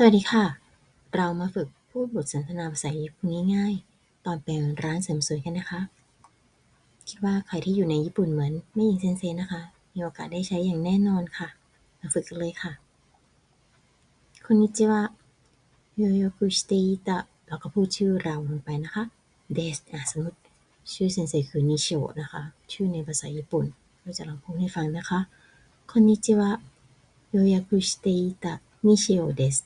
สวัสดีค่ะ เรามาฝึกพูดบทสนทนาภาษาญี่ปุ่นง่ายๆ ตอนเป็นร้านเสริมสวยกันนะคะ คิดว่าใครที่อยู่ในญี่ปุ่นเหมือนไม่ยิงเซนเซนะคะ มีโอกาสได้ใช้อย่างแน่นอนค่ะ มาฝึกกันเลยค่ะคุณนิจิวะโยโยคุชเตอิตะแล้วก็พูดชื่อเราลงไปนะคะเดสอะสมมติชื่อเซนเซคือนิชิโะนะคะ ชื่อในภาษาญี่ปุ่น เราจะลองพูดให้ฟังนะคะคุณนิจิวะโยโยคุชเตอิตะนิชิโะเดส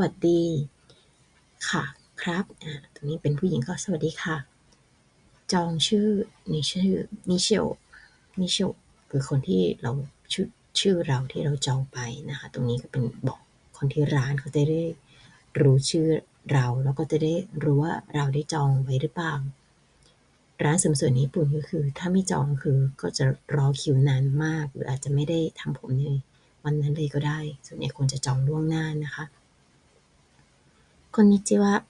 วัสดีค่ะครับอ่าตรงนี้เป็นผู้หญิงก็สวัสดีค่ะ จองชื่อนี่ชื่อนิเชิโอนิชิโอคือคนที่เราชื่อชื่อเราที่เราจองไปนะคะ ตรงนี้ก็เป็นบอกคนที่ร้านเขาจะได้รู้ชื่อเราแล้วก็จะได้รู้ว่าเราได้จองไว้หรือเปล่า ร้านเสริมสวยในญี่ปุ่นก็คือ ถ้าไม่จองคือก็จะรอคิวนานมาก หรืออาจจะไม่ได้ทำผมในวันนั้นเลยก็ได้ ส่วนใหญ่ควรจะจองล่วงหน้านะคะ こんにちは。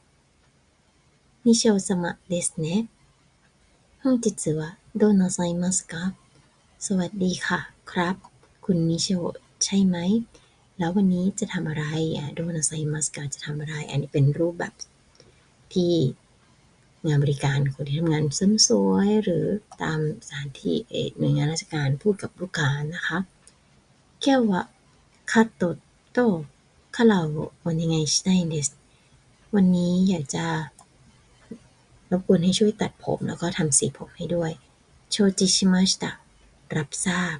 西尾様ですね。本日はどうなさいますかสวัสดีค่ะ ครับ คุณนิชิโอใช่ไหม แล้ววันนี้จะทำอะไรอ่ะโดนาไซมัสกาจะทำอะไร อันนี้เป็นรูปแบบที่งานบริการคนที่ทำงานเสริมสวยหรือตามสถานที่เอ่อหน่วยงานราชการพูดกับลูกค้านะคะ今日はカットとカラーをお願いしたいんです。 วันนี้อยากจะรบกวนให้ช่วยตัดผมแล้วก็ทำสีผมให้ด้วย โชจิชิมาชิตะรับทราบ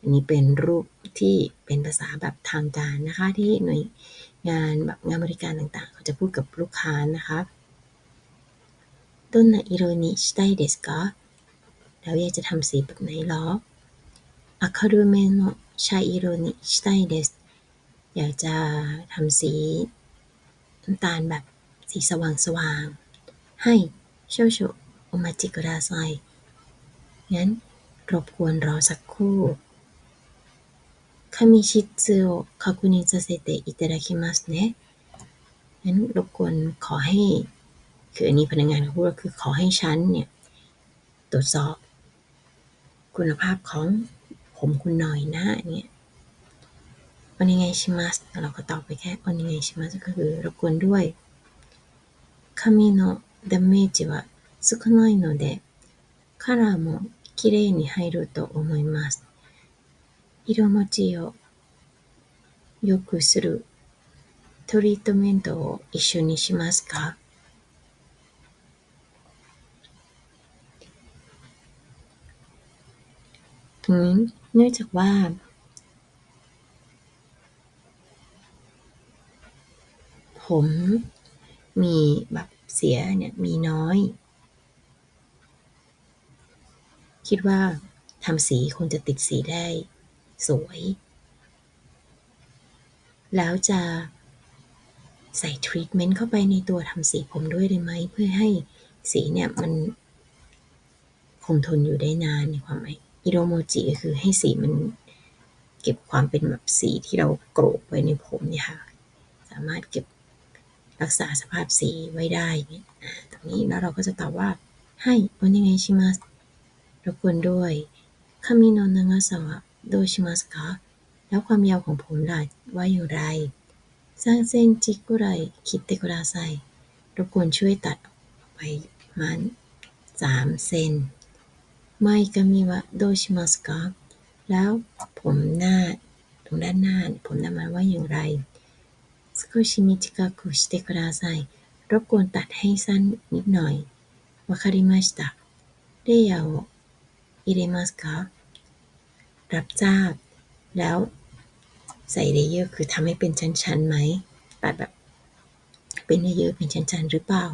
อันนี้เป็นรูปที่เป็นภาษาแบบทางการนะคะ ที่หน่วยงานแบบงานบริการต่างๆ เขาจะพูดกับลูกค้านะคะどんな色にしたいですかแล้วอยากจะทำสีแบบไหนหรอ明るめの茶色にしたいですอยากจะทำสี น้ำตาลแบบสีสว่าง ๆ ให้โชโชโอมาจิกราไซ งั้น รบกวนรอสักครู่คามิชิซึโอคากุนิซาเซเตอิเตดาคิมัสเนะงั้นรบกวนขอให้ คืออันนี้พนักงานเขาพูดก็คือขอให้ฉันเนี่ย ตรวจสอบ คุณภาพของผมคุณหน่อยนะเนี่ย โอนิไงชิมัสเราก็ตอบไปแค่โอนิไงชิมัสก็คือรบกวนด้วย髪のダメージは少ないのでカラーもきれいに入ると思います色持ちを良くするトリートメントを一緒にしますかตรงนี้เนื่องจากว่า ผมมีแบบเสียเนี่ยมีน้อย คิดว่าทำสีคงจะติดสีได้สวย แล้วจะใส่ทรีทเมนต์เข้าไปในตัวทำสีผมด้วยได้ไหม เพื่อให้สีเนี่ยมันคงทนอยู่ได้นานในความหมายอิโรโมจิก็คือให้สีมันเก็บความเป็นแบบสีที่เราโกรกไว้ในผมเนี่ยค่ะ สามารถเก็บ รักษาสภาพสีไว้ได้ตรงนี้แล้วเราก็จะตอบว่าให้โอนิไงชิมัสรบกวนด้วยคามิโนะนางาซาวะโดชิมัสคะแล้วความยาวของผมล่ะว่าอย่างไร3เซนจิกุไรคิดเตกุระไซรบกวนช่วยตัดออกไปประมาณ3เซนไม่กามิวะโดชิมัสคะแล้วผมหน้าตรงด้านหน้าผมหน้ามันว่าอย่างไร 少し短くしてくださいรบกวนตัดให้สั้นนิดหน่อยわかりましたレイヤーを入れますかรับทราบ แล้วใส่เลเยอร์คือทำให้เป็นชั้นๆไหมตัดแบบ เป็นเลเยอร์เป็นชั้นๆหรือเปล่า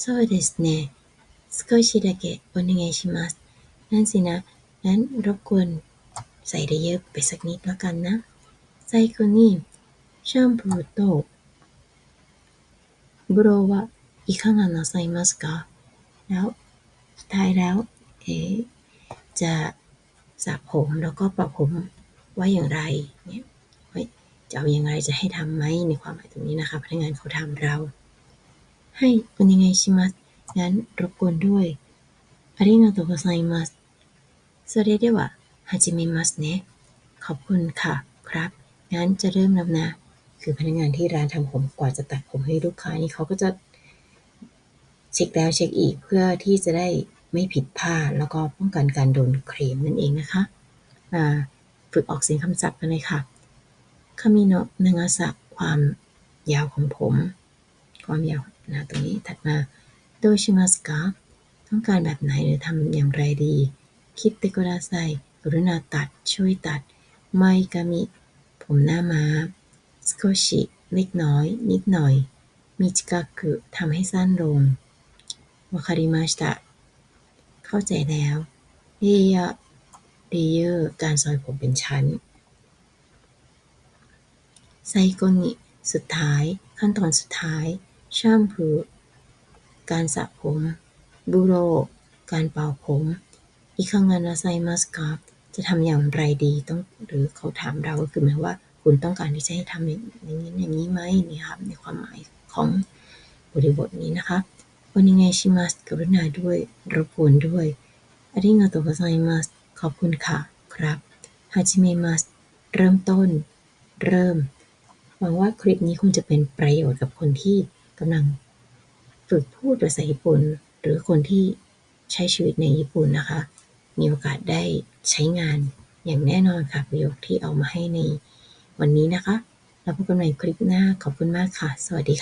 そうですね少しだけお願いしますนั่นสินะงั้นรบกวนใส่เลเยอร์ไปสักนิดแล้วกันนะ最後に シャンプーとブローはいかがなさいますかแล้วสุดท้ายแล้วเอ๋จะสระผมแล้วก็ประผมว่าอย่างไรเนี่ยเฮ้ยจะเอาอย่างไรจะให้ทำไหมในความหมายตรงนี้นะคะพนักงานเขาทำเรา ให้お願いしますงั้นรบกวนด้วยありがとうございますそれでは始めますねขอบคุณค่ะครับ งั้นจะเริ่มแล้วนะ คือพนักงานที่ร้านทำผมกว่าจะตัดผมให้ลูกค้านี่เขาก็จะเช็คแล้วเช็คอีกเพื่อที่จะได้ไม่ผิดพลาดแล้วก็ป้องกันการโดนเคลมนั่นเองนะคะ มาฝึกออกเสียงคำศัพท์กันเลยค่ะคามิโนะนางาสะความยาวของผม ความยาวนะตรงนี้ถัดมาโดชิมัสกะต้องการแบบไหนหรือทำอย่างไรดี คิดเตกุดาไซกรุณาตัดช่วยตัด ไมกามิ ผมหน้าม้า โคชิเล็กน้อย นิดหน่อยมิจิกากุทำให้สั้นลงวาคาริมาชิตะเข้าใจแล้วเรียเรเยอร์การซอยผมเป็นชั้นไซโกนิสุดท้าย ขั้นตอนสุดท้ายแชมพูการสระผม บูโร การเป่าผมอิคังงานาไซมัสกาจะทำอย่างไรดีต้องหรือเขาถามเราก็คือหมายว่า คุณต้องการที่จะให้ทำอย่างนี้อย่างนี้ไหมนี่ครับในความหมายของบริบทนี้นะคะวันนี้ไงชิมัสกรุณาด้วยรบกวนด้วยอาริงาโตะโกไซมัสขอบคุณค่ะ ครับฮาจิเมมัสเริ่มต้น เริ่มหวังว่าคลิปนี้คงจะเป็นประโยชน์กับคนที่กำลังฝึกพูดภาษาญี่ปุ่น หรือคนที่ใช้ชีวิตในญี่ปุ่นนะคะ มีโอกาสได้ใช้งานอย่างแน่นอนค่ะ ประโยคที่เอามาให้ใน วันนี้นะคะแล้วพบกันใหม่คลิปหน้า ขอบคุณมากค่ะ สวัสดีค่ะ